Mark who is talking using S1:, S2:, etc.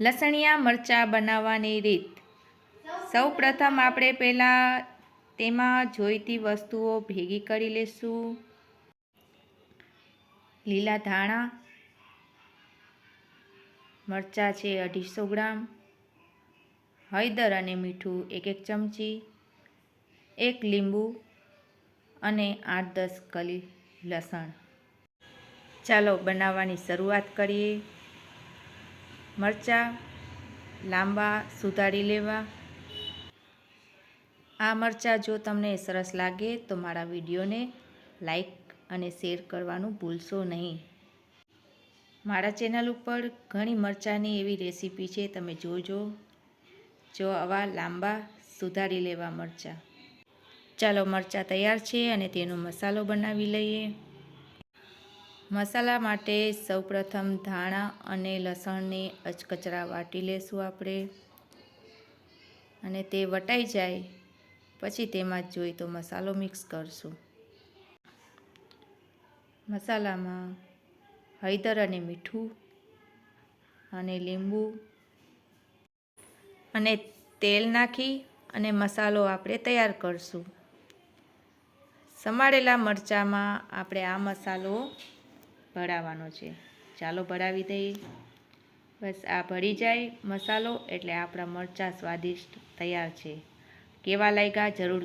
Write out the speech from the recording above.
S1: લસણિયા મરચાં બનાવવાની રીત. સૌ પ્રથમ આપણે પહેલાં તેમાં જોઈતી વસ્તુઓ ભેગી કરી લેશું. લીલા ધાણા, મરચાં છે અઢીસો ગ્રામ, હળદર અને મીઠું એક એક ચમચી, એક લીંબુ અને આઠ દસ કલી લસણ. ચાલો બનાવવાની શરૂઆત કરીએ. મરચાં, લાંબા, સુધારી લેવા. આ મરચાં જો તમને સરસ લાગે તો મારા વિડીયોને લાઈક અને શેર કરવાનું ભૂલશો નહીં. મારા ચેનલ ઉપર ઘણી મરચાંની એવી રેસીપી છે તમે જોજો. જો આવા લાંબા, સુધારી લેવા મરચાં. ચાલો મરચાં તૈયાર છે અને તેનો મસાલો બનાવી લઈએ. મસાલા માટે સૌપ્રથમ ધાણા અને લસણને અચકચરા વાટી લેશું આપણે. અને તે વટાઈ જાય, પછી તેમાં જોઈ તો મસાલો મિક્સ કરશું. મસાલામાં હળદર અને મીઠું અને લીંબુ અને તેલ નાખી અને મસાલો આપણે તૈયાર કરશું. સમારેલા મરચાંમાં આપણે આ મસાલો ભળાવવાનો છે. ચાલો ભળાવી દઈએ. બસ આ ભળી જાય મસાલો એટલે આપણા મરચાં સ્વાદિષ્ટ તૈયાર છે. કેવા લાગ્યા? જરૂર